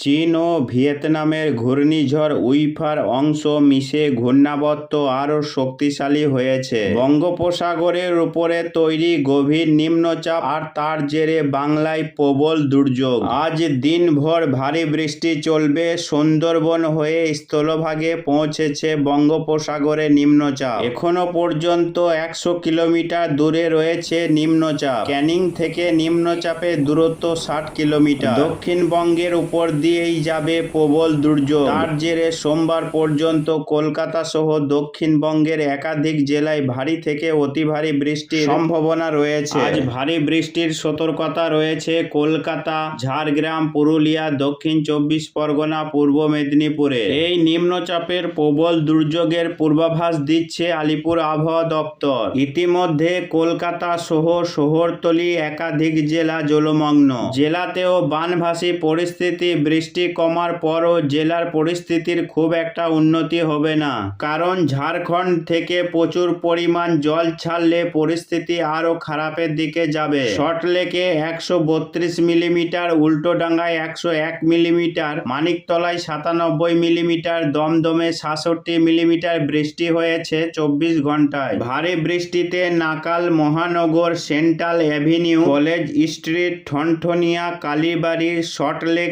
চীন ও ভিয়েতনামের ঘূর্ণিঝড় উইফার অংশ মিশে ঘূর্ণাবর্ত আরও শক্তিশালী হয়েছে। বঙ্গোপসাগরের উপরে তৈরি গভীর নিম্নচাপ আর তার জেরে বাংলায় প্রবল দুর্যোগ। আজ দিনভর ভারী বৃষ্টি চলবে। সুন্দরবন হয়ে স্থলভাগে পৌঁছেছে বঙ্গোপসাগরে নিম্নচাপ। এখনও পর্যন্ত একশো কিলোমিটার দূরে রয়েছে নিম্নচাপ। ক্যানিং থেকে নিম্নচাপের দূরত্ব ষাট কিলোমিটার। দক্ষিণবঙ্গের উপর দিয়েই যাবে প্রবল দুর্যোগ। তার জেরে সোমবার পর্যন্ত কলকাতা সহ দক্ষিণবঙ্গের একাধিক জেলায় ভারী থেকে অতি ভারী বৃষ্টির সম্ভাবনা রয়েছে। আজ ভারী বৃষ্টির সতর্কতা রয়েছে কলকাতা, ঝাড়গ্রাম, পুরুলিয়া, দক্ষিণ চব্বিশ পরগনা, পূর্ব মেদিনীপুরে। এই নিম্নচাপের প্রবল দুর্যোগের পূর্বাভাস দিচ্ছে আলিপুর আবহাওয়া দপ্তর। ইতিমধ্যে কলকাতা সহ শহরতলি একাধিক জেলা জলমগ্ন। জেলাতেও বানভাসী পরিস্থিতি বৃষ্টি কমার পরও জেলার পরিস্থিতির খুব একটা উন্নতি হবে না। কারণ ঝাড়খণ্ড থেকে প্রচুর পরিমাণ জল ছাড়লে পরিস্থিতি আরও খারাপের দিকে যাবে। শর্টলেকে একশো বত্রিশ মিলিমিটার, উল্টোডাঙ্গায় একশো এক মিলিমিটার, মানিকতলায় সাতানব্বই মিলিমিটার, দমদমে সাতষট্টি মিলিমিটার বৃষ্টি হয়েছে চব্বিশ ঘন্টায় ভারী বৃষ্টিতে নাকাল মহানগর central avenue college street, Thanthania, Kalibari Salt Lake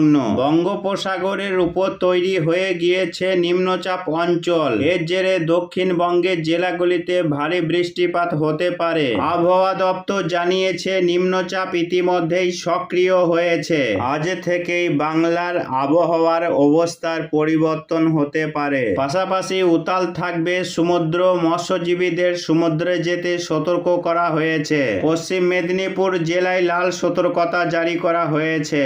জলমগ্ন বঙ্গোপসাগরের উপর তৈরি হয়ে গিয়েছে নিম্নচাপ অঞ্চল। এর জেরে দক্ষিণবঙ্গের জেলাগুলিতে ভারী বৃষ্টিপাত হতে পারে। আবহাওয়া দপ্তর জানিয়েছে, নিম্নচাপ ইতিমধ্যেই সক্রিয় হয়েছে। আজ থেকেই বাংলার আবহাওয়ার অবস্থার পরিবর্তন হতে পারে। পাশাপাশি উতাল থাকবে সমুদ্র। মৎস্যজীবীদের সমুদ্রে যেতে সতর্ক করা হয়েছে। পশ্চিম মেদিনীপুর জেলায় লাল সতর্কতা জারি করা হয়েছে।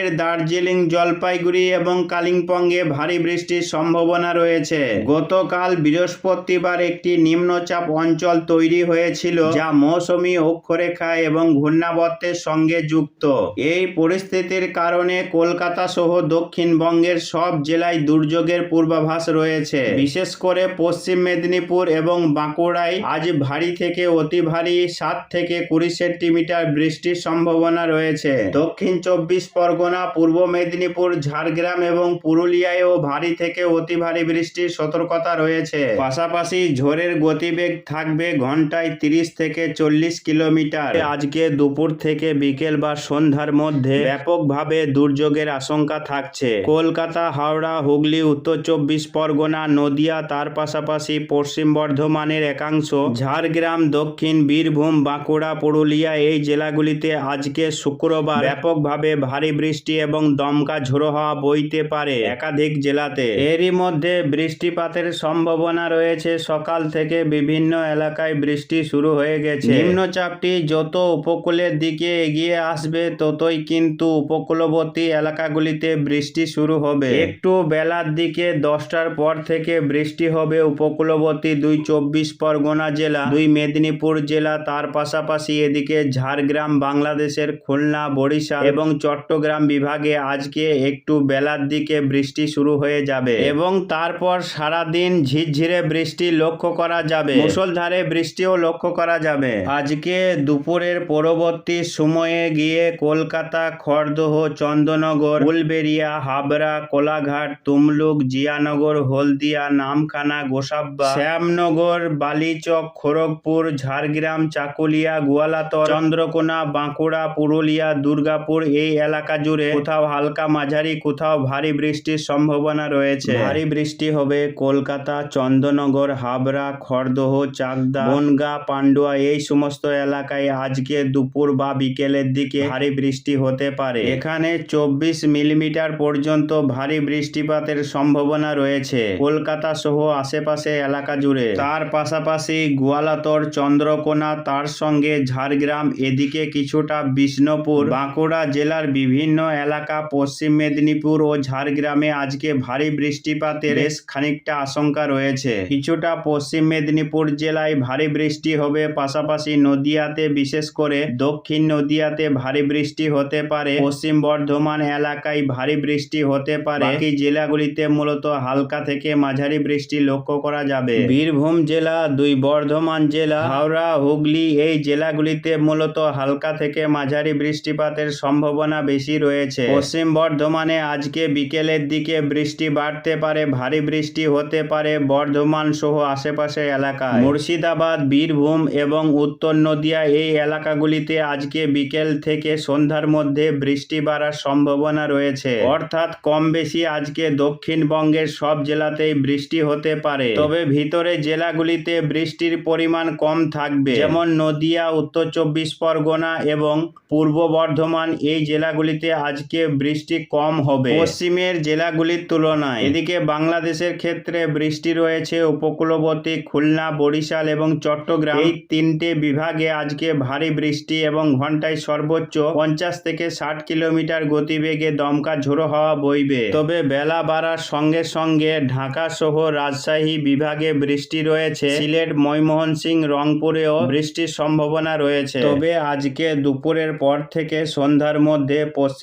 উত্তরবঙ্গের দার্জিলিং, জলপাইগুড়ি এবং কালিম্পংয়ে ভারী বৃষ্টির সম্ভাবনা রয়েছে। গতকাল বৃহস্পতিবার একটি নিম্নচাপ অঞ্চল তৈরি হয়েছিল, যা মৌসুমী অক্ষরেখা এবং ঘূর্ণাবর্তের সঙ্গে যুক্ত। এই পরিস্থিতির কারণে কলকাতা সহ দক্ষিণবঙ্গের সব জেলায় দুর্যোগের পূর্বাভাস রয়েছে। বিশেষ করে পশ্চিম মেদিনীপুর এবং বাঁকুড়ায় আজ ভারী থেকে অতি ভারী সাত থেকে কুড়ি সেন্টিমিটার বৃষ্টির সম্ভাবনা রয়েছে। দক্ষিণ চব্বিশ পরগনা পূর্ব মেদিনীপুর, ঝাড়গ্রাম এবং পুরুলিয়ায়ও ভারী থেকে অতি ভারী বৃষ্টির সতর্কতা রয়েছে। পাশাপাশি ঝড়ের গতিবেগ থাকবে ঘন্টায় তিরিশ থেকে চল্লিশ কিলোমিটার। আজকে দুপুর থেকে বিকেল বা সন্ধ্যার মধ্যে ব্যাপকভাবে দুর্যোগের আশঙ্কা থাকছে। কলকাতা, হাওড়া, হুগলি, উত্তর চব্বিশ পরগনা, নদিয়া, তার পাশাপাশি পশ্চিম বর্ধমানের একাংশ, ঝাড়গ্রাম, দক্ষিণ বীরভূম, বাঁকুড়া, পুরুলিয়া এই জেলাগুলিতে আজকে শুক্রবার ব্যাপকভাবে ভারী বৃষ্টি এবং দমকা ঝোড়ো হাওয়া বইতে পারে একাধিক জেলাতে। এরই মধ্যে বৃষ্টিপাতের সম্ভাবনা রয়েছে। সকাল থেকে বিভিন্ন এলাকায় বৃষ্টি শুরু হয়ে গেছে। নিম্নচাপটি যত উপকূলের দিকে এগিয়ে আসবে, ততই কিন্তু উপকূলবর্তী এলাকাগুলিতে বৃষ্টি শুরু হবে। একটু বেলার দিকে দশটার পর থেকে বৃষ্টি হবে উপকূলবর্তী দুই চব্বিশ পরগনা জেলা, দুই মেদিনীপুর জেলা, তার পাশাপাশি এদিকে ঝাড়গ্রাম, বাংলাদেশের খুলনা, বরিশাল এবং চট্টগ্রাম বিভাগে আজকে একটু বেলার দিকে বৃষ্টি শুরু হয়ে যাবে এবং তারপর সারাদিন ঝিরঝিরে বৃষ্টি লক্ষ্য করা যাবে। মুষলধারে বৃষ্টিও লক্ষ্য করা যাবে। আজকে দুপুরের পরবর্তী সময়ে গিয়ে কলকাতা, খড়দহ, চন্দননগর উলবেরিয়া হাবড়া, কোলাঘাট, তুমলুক, জিয়ানগর, হলদিয়া, নামখানা, গোসাব্বা, শ্যামনগর, বালিচক, খড়গপুর, ঝাড়গ্রাম, চাকুলিয়া, গোয়ালাতর, চন্দ্রকোনা, বাঁকুড়া, পুরুলিয়া, দুর্গাপুর এই এলাকা জুড়ে কোথাও হালকা মাঝারি কোথাও ভারী বৃষ্টির সম্ভাবনা রয়েছে। ভারী বৃষ্টি হবে কলকাতা চন্দননগর হাবড়া খড়দহ চাকদা বনগা পান্ডুয়া এই সমস্ত এলাকায় আজকে দুপুর বা বিকেলের দিকে ভারী বৃষ্টি হতে পারে। এখানে চব্বিশ মিলিমিটার পর্যন্ত ভারী বৃষ্টিপাতের সম্ভাবনা রয়েছে। কলকাতা সহ আশেপাশে এলাকা জুড়ে। তার পাশাপাশি গোয়ালাতর চন্দ্রকোনা তার সঙ্গে ঝাড়গ্রাম এদিকে কিছুটা বিষ্ণুপুর বাঁকুড়া জেলার বিভিন্ন এলাকা, পশ্চিম মেদিনীপুর ও ঝাড়গ্রামে আজকে ভারী বৃষ্টিপাতের বেশ খানিকটা আশঙ্কা রয়েছে। কিছুটা পশ্চিম মেদিনীপুর জেলায় ভারী বৃষ্টি হবে, পাশাপাশি নদিয়াতে বিশেষ করে দক্ষিণ নদিয়াতে ভারী বৃষ্টি হতে পারে। পশ্চিম বর্ধমান এলাকায় ভারী বৃষ্টি হতে পারে। বাকি জেলাগুলিতে মূলত হালকা থেকে মাঝারি বৃষ্টি লক্ষ্য করা যাবে। বীরভূম জেলা, দুই বর্ধমান জেলা, হাওড়া, হুগলি এই জেলাগুলিতে মূলত হালকা থেকে মাঝারি বৃষ্টিপাতের সম্ভাবনা বেশি রয়েছে। রয়েছে। পশ্চিম বর্ধমানে আজকে বিকেলের দিকে বৃষ্টি বাড়তে পারে, ভারী বৃষ্টি হতে পারে বর্ধমান সহ আশেপাশের এলাকায়। মুর্শিদাবাদ, বীরভূম এবং উত্তর নদিয়া এই এলাকাগুলিতে আজকে বিকেল থেকে সন্ধ্যার মধ্যে বৃষ্টি বাড়ার সম্ভাবনা রয়েছে। অর্থাৎ কম বেশি আজকে দক্ষিণবঙ্গের সব জেলাতেই বৃষ্টি হতে পারে। তবে ভিতরে জেলাগুলিতে বৃষ্টির পরিমাণ কম থাকবে। যেমন নদিয়া, উত্তর চব্বিশ পরগনা এবং পূর্ব বর্ধমান এই জেলাগুলিতে আজকে বৃষ্টি কম হবে। পশ্চিমের জেলাগুলির তুলনায়। এদিকে বাংলাদেশের ক্ষেত্রে বৃষ্টি রয়েছে উপকূলবর্তী খুলনা, বরিশাল এবং চট্টগ্রাম। এই তিনটে বিভাগে আজকে ভারী বৃষ্টি এবং ঘন্টায় সর্বোচ্চ পঞ্চাশ থেকে ষাট কিলোমিটার গতিবেগে দমকা ঝোড়ো হাওয়া বইবে। তবে বেলা বাড়ার সঙ্গে সঙ্গে ঢাকা সহ রাজশাহী বিভাগে বৃষ্টি রয়েছে। সিলেট ময়মোহন সিং রংপুরেও বৃষ্টির সম্ভাবনা রয়েছে। তবে আজকে দুপুরের পর থেকে সন্ধ্যার মধ্যে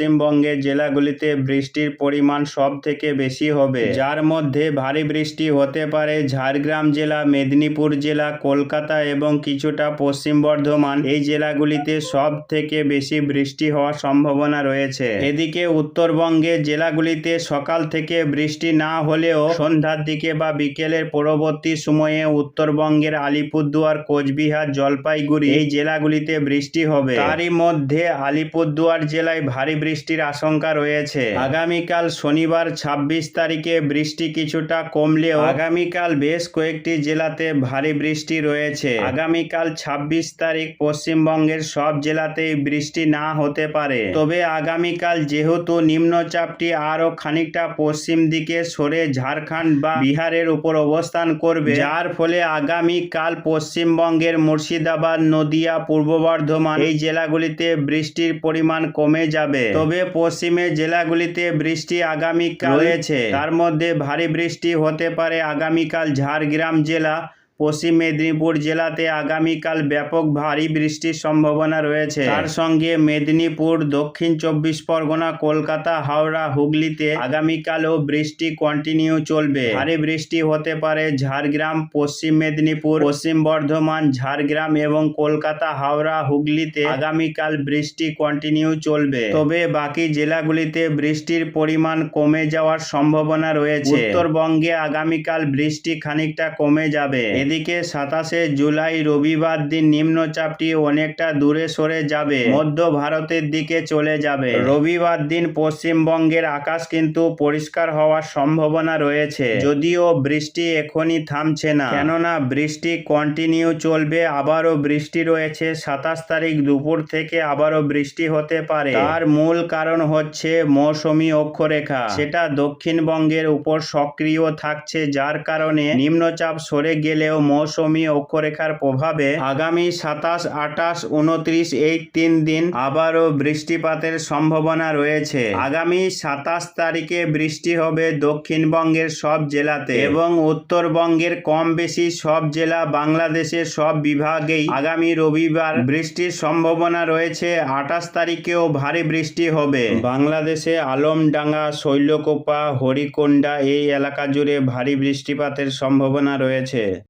পশ্চিমবঙ্গের জেলাগুলিতে বৃষ্টির পরিমাণ সব থেকে বেশি হবে। যার মধ্যে ভারী বৃষ্টি হতে পারে ঝাড়গ্রাম জেলা, মেদিনীপুর জেলা, কলকাতা এবং কিছুটা পশ্চিম বর্ধমান। এই জেলাগুলিতে সব থেকে বেশি বৃষ্টি হওয়ার সম্ভাবনা রয়েছে। এদিকে উত্তরবঙ্গের জেলাগুলিতে সকাল থেকে বৃষ্টি না হলেও সন্ধ্যার দিকে বা বিকেলের পরবর্তী সময়ে উত্তরবঙ্গের আলিপুরদুয়ার, কোচবিহার, জলপাইগুড়ি এই জেলাগুলিতে বৃষ্টি হবে। তারই মধ্যে আলিপুরদুয়ার জেলায় ভারী বৃষ্টির আশঙ্কা রয়েছে। আগামীকাল শনিবার ছাব্বিশ তারিখে বৃষ্টি কিছুটা কমলেও আগামীকাল বেশ কয়েকটি জেলাতে ভারী বৃষ্টি রয়েছে। আগামীকাল ছাব্বিশ তারিখ পশ্চিমবঙ্গের সব জেলাতেই বৃষ্টি না হতে পারে। তবে আগামীকাল যেহেতু নিম্নচাপটি আরও খানিকটা পশ্চিম দিকে সরে ঝাড়খণ্ড বা বিহারের উপর অবস্থান করবে, যার ফলে আগামীকাল পশ্চিমবঙ্গের মুর্শিদাবাদ, নদিয়া, পূর্ব বর্ধমান এই জেলাগুলিতে বৃষ্টির পরিমাণ কমে যাবে। তবে পশ্চিমের জেলাগুলিতে বৃষ্টি আগামীকাল রয়েছে। তার মধ্যে ভারী বৃষ্টি হতে পারে আগামীকাল ঝাড়গ্রাম জেলা পশ্চিম মেদিনীপুর জেলাতে আগামীকাল ব্যাপক ভারী বৃষ্টির সম্ভাবনা রয়েছে। তার সঙ্গে মেদিনীপুর, দক্ষিণ চব্বিশ পরগনা, কলকাতা, হাওড়া, হুগলিতে আগামীকালও বৃষ্টি কন্টিনিউ চলবে। ভারী বৃষ্টি হতে পারে ঝাড়গ্রাম, পশ্চিম মেদিনীপুর, পশ্চিম বর্ধমান, ঝাড়গ্রাম এবং কলকাতা, হাওড়া, হুগলিতে আগামীকাল বৃষ্টি কন্টিনিউ চলবে। তবে বাকি জেলাগুলিতে বৃষ্টির পরিমাণ কমে যাওয়ার সম্ভাবনা রয়েছে। উত্তরবঙ্গে আগামীকাল বৃষ্টি খানিকটা কমে যাবে। এদিকে সাতাশে জুলাই রবিবার দিন নিম্নচাপটি অনেকটা দূরে সরে যাবে। মধ্য ভারতের দিকে চলে যাবে। রবিবার দিন পশ্চিমবঙ্গের আকাশ কিন্তু পরিষ্কার হওয়ার সম্ভাবনা রয়েছে। যদিও বৃষ্টি এখনই থামছে না। কেননা বৃষ্টি কন্টিনিউ চলবে, আবারও বৃষ্টি রয়েছে। সাতাশ তারিখ দুপুর থেকে আবারও বৃষ্টি হতে পারে। তার মূল কারণ হচ্ছে মৌসুমী অক্ষরেখা। সেটা দক্ষিণবঙ্গের উপর সক্রিয় থাকছে, যার কারণে নিম্নচাপ সরে গেলেও মৌসুমী অক্ষরেখার প্রভাবে আগামী সাতাশ, আঠাশ, উনত্রিশ এই তিন দিন আবারও বৃষ্টিপাতের সম্ভাবনা রয়েছে। আগামী সাতাশ তারিখে বৃষ্টি হবে দক্ষিণবঙ্গের সব জেলাতে এবং উত্তরবঙ্গের কম বেশি সব জেলা বাংলাদেশের সব বিভাগেই আগামী রবিবার বৃষ্টির সম্ভাবনা রয়েছে। আঠাশ তারিখেও ভারী বৃষ্টি হবে। বাংলাদেশে আলমডাঙ্গা, শৈলকোপা হরিকোন্ডা এই এলাকা জুড়ে ভারী বৃষ্টিপাতের সম্ভাবনা রয়েছে।